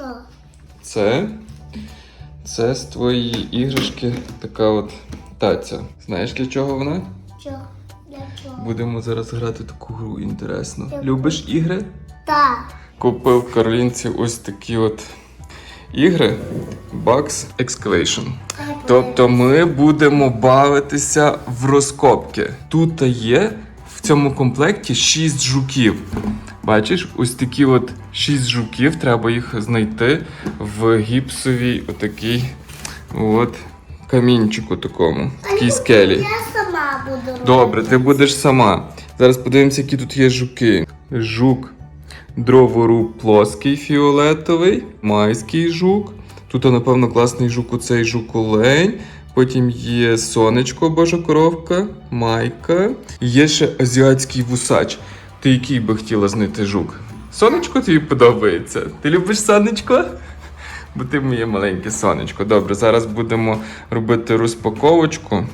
Що? Це. Це з твоєї іграшки така от таця. Знаєш для чого вона? Що? Для чого? Будемо зараз грати таку гру інтересно. Яку? Любиш ігри? Так. Купив Каролінці ось такі от ігри Bugs Excavation. Тобто ми будемо бавитися в розкопки. Тут є в цьому комплекті 6 жуків. Бачиш, ось такі от 6 жуків, треба їх знайти в гіпсовій отакій от камінчику такому, такій скелі. Я сама буду. Добре, ти будеш сама. Зараз подивимося, які тут є жуки. Жук дроворуб плоский фіолетовий, майський жук. Тут, напевно, класний жук оцей жук олень. Потім є сонечко, божа коровка, майка. Є ще азіатський вусач. Ти який би хотіла знайти жук? Сонечко тобі подобається. Ти любиш сонечко? Бо ти моє маленьке сонечко. Добре, зараз будемо робити розпаковочку.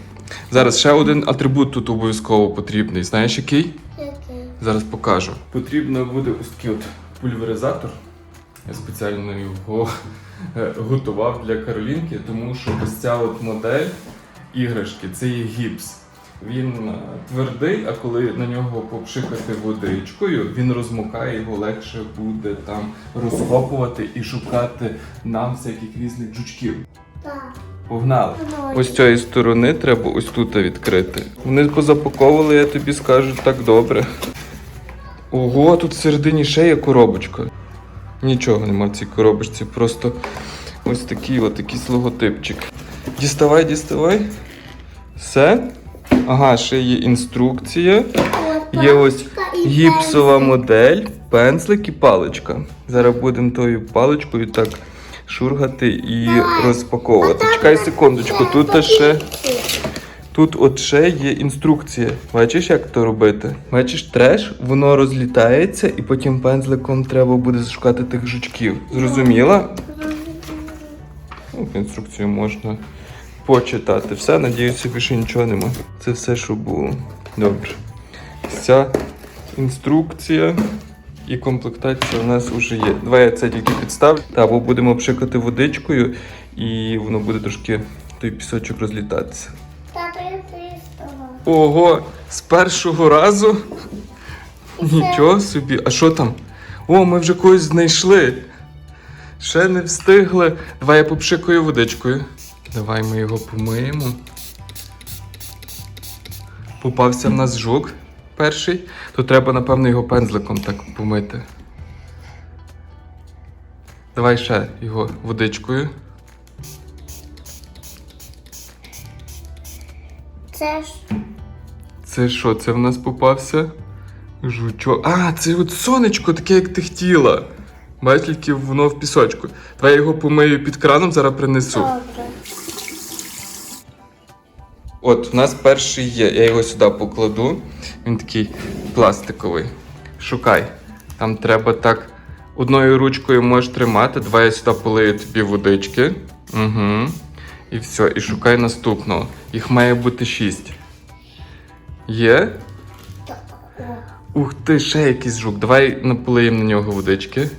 Зараз ще один атрибут тут обов'язково потрібний. Знаєш який? Який? Зараз покажу. Потрібно буде ось такий от пульверизатор. Я спеціально його е, готував для Каролінки, тому що ось ця от модель іграшки це є гіпс. Він е, твердий, а коли на нього попшикати водичкою, він розмокає, його легше буде там розкопувати і шукати нам всяких різних жучків. Так. Погнали! Ось цієї сторони треба ось тут відкрити. Вони позапаковували, я тобі скажу так добре. Ого, тут всередині ще є коробочка. Нічого нема в цій коробочці, просто ось такий от якийсь логотипчик. Діставай, діставай. Все. Ага, ще є інструкція. Є ось гіпсова модель, пензлик і паличка. Зараз будемо тою паличкою так шургати і розпаковувати. Чекай секундочку, тут ще. Тут от ще є інструкція. Бачиш, як то робити? Бачиш, треш, воно розлітається, і потім пензликом треба буде шукати тих жучків. Зрозуміла? Ну, інструкцію можна почитати. Все, надіюся, більше нічого нема. Це все, що було. Добре. Вся інструкція і комплектація у нас вже є. Давай я це тільки підставлю. Та, бо будемо пшикати водичкою, і воно буде трошки той пісочок розлітатися. Тато, я тристала. Ого, з першого разу. Нічого собі. А що там? О, ми вже когось знайшли. Ще не встигли. Давай я попшикаю водичкою. Давай ми його помиємо. Попався в нас жук перший, то треба, напевно, його пензликом так помити. Давай ще його водичкою. Це ж Це що, це в нас попався? Жучок. А, це от сонечко, таке, як ти хотіла. Бачиш, тільки воно в пісочку. Давай я його помию під краном, зараз принесу. добре. От, у нас перший є. Я його сюди покладу. Він такий пластиковий. Шукай. Там треба так. Одною ручкою можеш тримати. Давай я сюди полию тобі водички. Угу. І все. І шукай наступного. Їх має бути шість. Є? Ух ти, ще якийсь жук. Давай наполиємо на нього водички.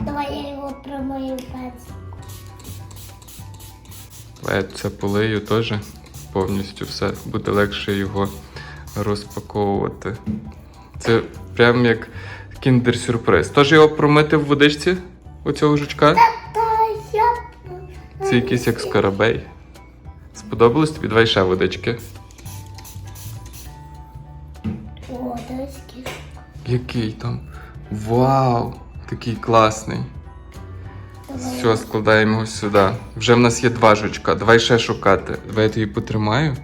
Давай я його промию пензлик. Це полию теж повністю все. Буде легше його розпаковувати. Це прям як кіндер-сюрприз. Тож його промити в водичці оцього жучка. Це якийсь як скарабей. Сподобалось тобі? Давай ще водички. Який. Який там? Вау! Такий класний. Все, складаємо його сюди. Вже в нас є два жучка. Давай ще шукати. Давай я тобі потримаю.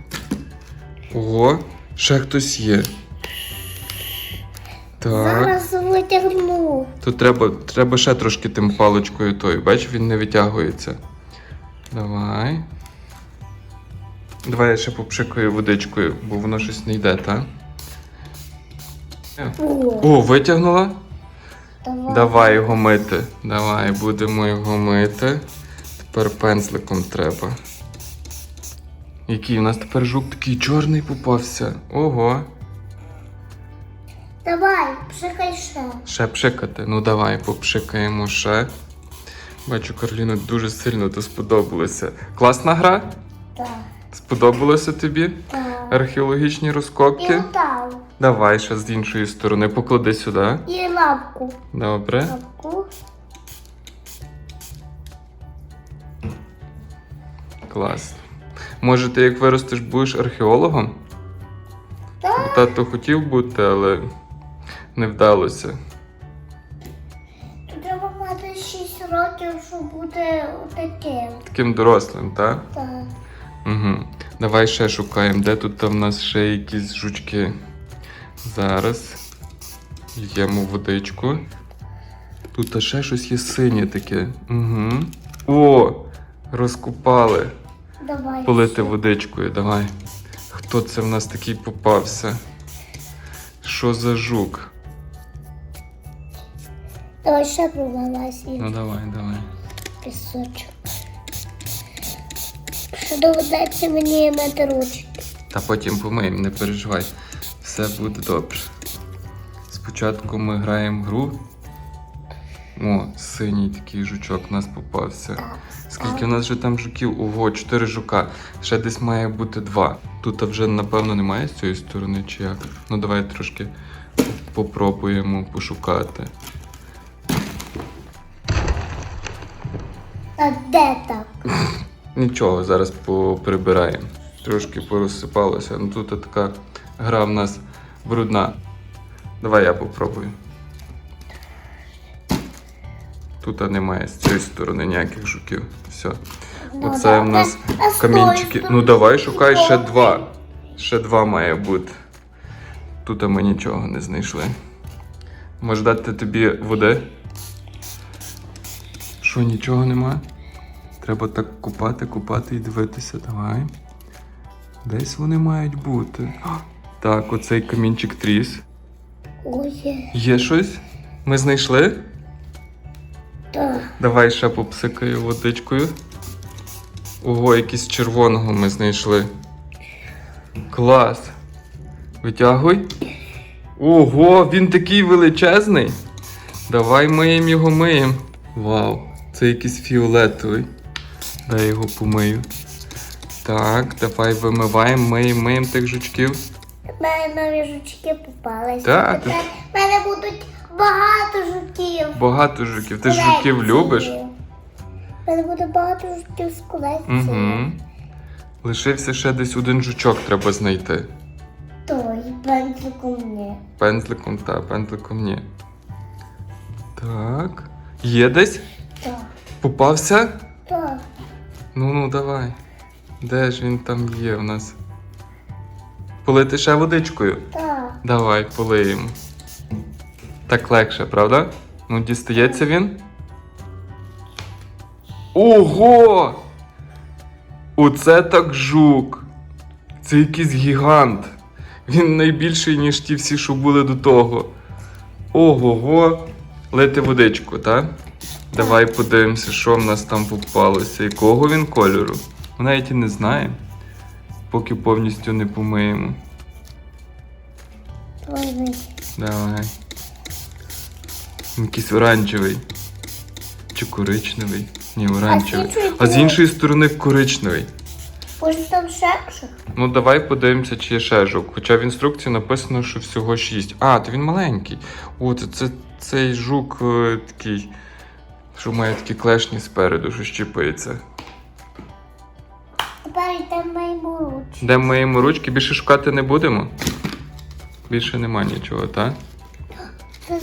Ого, ще хтось є. Так. Зараз витягну. Тут треба, треба ще трошки тим паличкою тою. Бачиш, він не витягується. Давай. Давай я ще попшикаю водичкою, бо воно щось не йде, так? О, О, витягнула? Давай. Давай його мити. Давай, будемо його мити. Тепер пензликом треба. Який у нас тепер жук такий чорний попався. Ого. Давай, пшикай ще. Ще пшикати. Ну давай, попшикаємо ще. Бачу, Карліну дуже сильно то сподобалося. Класна гра? Так, Сподобалося тобі? так. Археологічні І розкопки? Давай ще з іншої сторони. Поклади сюди. І лапку. Добре. Лапку. Клас. Може, ти як виростеш, будеш археологом? Так. Тато хотів бути, але не вдалося. Тут треба мати 6 років, щоб бути таким. Таким дорослим, так? Так. Угу. Давай ще шукаємо, де тут там в нас ще якісь жучки. Зараз. Льємо водичку. Тут ще щось є синє таке. Угу. О! Розкупали. Давай. Полити водичкою, давай. Хто це в нас такий попався? Що за жук? Давай ще провалась Ну давай, давай. пісочок. Що доведеться мені мити ручки. Та потім помиємо, не переживай. Все буде добре. Спочатку ми граємо гру. О, синій такий жучок у нас попався. Скільки у нас вже там жуків? Ого, чотири жука. Ще десь має бути два. Тут вже, напевно, немає з цієї сторони, чи як? Ну давай трошки попробуємо пошукати. А де так? Нічого, зараз поприбираємо. Трошки порозсипалося. Ну тут така гра в нас брудна. Давай я попробую. Тут немає з цієї сторони ніяких жуків. Все. Ну, Оце да. в нас А з камінчики. тої Ну давай шукай ще два. Ще два має бути. Тут ми нічого не знайшли. Може дати тобі води? Що, нічого нема? Треба так купати, купати і дивитися. Давай. Десь вони мають бути. Так, оцей камінчик тріс. Ой, є. Щось? Ми знайшли? Так. Давай ще попсикаю водичкою. Ого, якийсь червоного ми знайшли. Клас. Витягуй. Ого, він такий величезний. Давай миємо його миємо. Вау, це якийсь фіолетовий. Дай його помию. Так, давай вимиваємо, миємо, миємо тих жучків. У мене нові жучки попались. Так. Тепер в мене будуть багато жуків. Багато жуків. Ти ж жуків любиш? В мене буде багато жуків з колекції. Угу. Лишився ще десь один жучок треба знайти. Той бензику мені. Пензликом та пензликом ні. Так. Є десь? Так. Попався? Так. Ну ну давай. Де ж він там є в нас? Полити ще водичкою? Так. Давай, полиємо. Так легше, правда? Ну, дістається він. Ого! Оце так жук. Це якийсь гігант. Він найбільший, ніж ті всі, що були до того. Ого-го. Лити водичку, так? Давай подивимося, що в нас там попалося. Якого він кольору? Ми навіть і не знаємо, поки повністю не помиємо. Давай. Він Якийсь оранжевий. Чи коричневий? Ні, оранжевий. іншої А з іншої сторони коричневий. Може там шекшик? Ну давай подивимося, чи є ще жук. Хоча в інструкції написано, що всього 6. А, то він маленький. О, це, це цей жук е, такий, що має такі клешні спереду, що щіпається. Тепер йдемо моєму ручку. Де ми йому ручки, більше шукати не будемо? Більше нема нічого, так? Це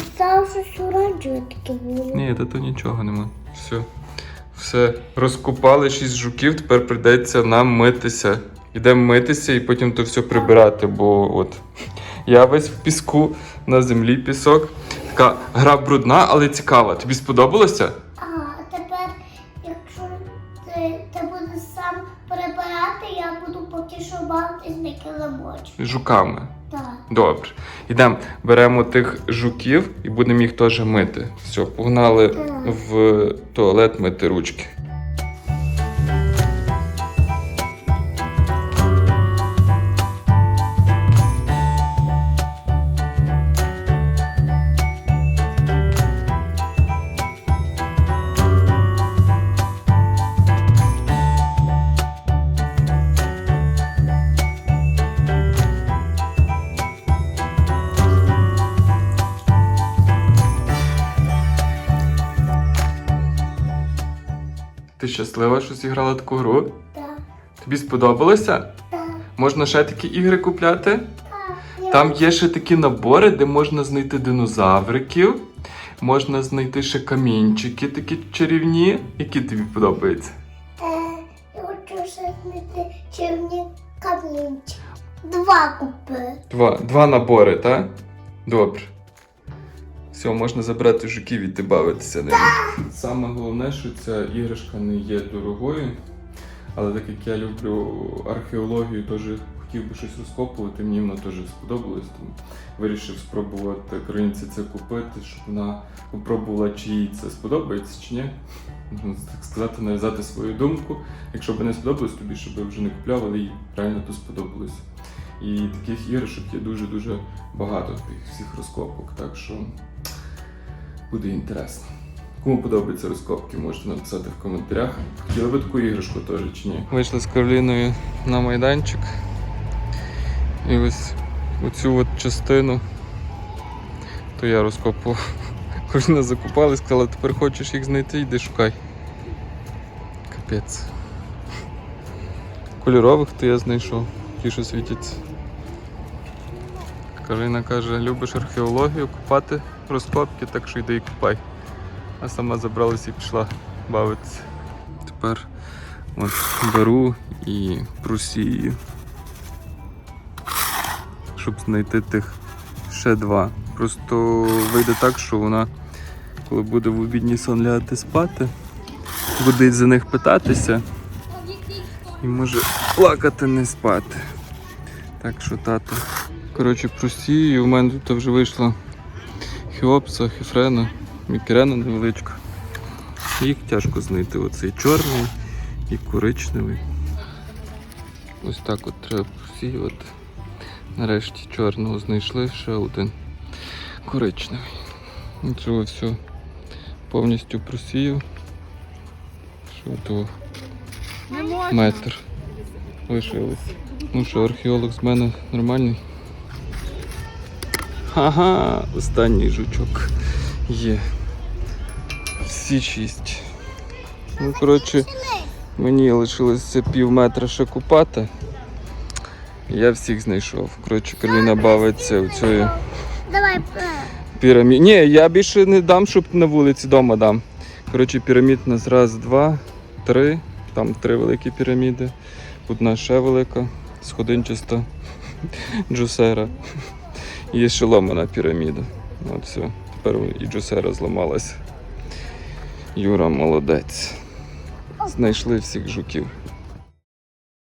щось оранжеве таке було. Ні, та то нічого нема. Все. Все. Розкупали шість жуків, тепер прийдеться нам митися. Йдемо митися і потім то все прибирати, бо от я весь в піску, на землі пісок. Така гра брудна, але цікава. Тобі сподобалося? Поки що бавитись на килимочку. Жуками. Так. Добре. Йдемо, беремо тих жуків і будемо їх теж мити. Все, погнали в туалет мити ручки. Щаслива, що зіграла таку гру? Так, Тобі сподобалося? так, Можна ще такі ігри купляти? так. Там є ще такі набори, де можна знайти динозавриків, можна знайти ще камінчики такі чарівні. Які тобі подобаються? Е, червні камінчики. Два купи. Два, два набори, так? Добре. Все, можна забрати жуків і ти бавитися ними. Саме головне, що ця іграшка не є дорогою, але так як я люблю археологію, теж хотів би щось розкопувати, мені воно теж сподобалось, тому вирішив спробувати Каролінці це купити, щоб вона попробувала, чи їй це сподобається, чи ні. Можна так сказати, нав'язати свою думку. Якщо б не сподобалось тобі, щоб я вже не купляв, але їй реально то сподобалось. І таких іграшок є дуже-дуже багато тих всіх розкопок, так що буде інтересно. Кому подобаються розкопки, можете написати в коментарях. Хотіли би таку іграшку теж чи ні? Вийшли з Кароліною на майданчик. І ось оцю от частину то я розкопував. Кароліна закопала і сказала, тепер хочеш їх знайти, йди шукай. Капець. Кольорових то я знайшов, ті, що світяться. Кароліна каже, любиш археологію, купати розкопки, так що йди і купай. А сама забралася і пішла бавитися. Тепер от беру і просію, щоб знайти тих ще два. Просто вийде так, що вона, коли буде в обідній сон лягати спати, буде за них питатися і може плакати не спати. Так що тато. Коротше, просію, у мене тут вже вийшла Хіопса, Хефрена, Мікерена невеличка. Їх тяжко знайти. Оцей чорний і коричневий. Ось так от треба просіювати. Нарешті чорного знайшли, ще один коричневий. Цього все повністю просію. Що то метр лишилось. Ну що, археолог з мене нормальний? Ага, останній жучок є. Всі шість. Ну, коротше, мені лишилося пів метра ще купати. Я всіх знайшов. Коротше, Кароліна бавиться у цій Давай. е. Ні, я більше не дам, щоб на вулиці вдома дам. Коротше, пірамід у нас раз, два, три. Там три великі піраміди. Одна ще велика, сходинчаста джусера. І ще ламана піраміда. От все. Тепер і джусера зламалась. Юра молодець. Знайшли всіх жуків.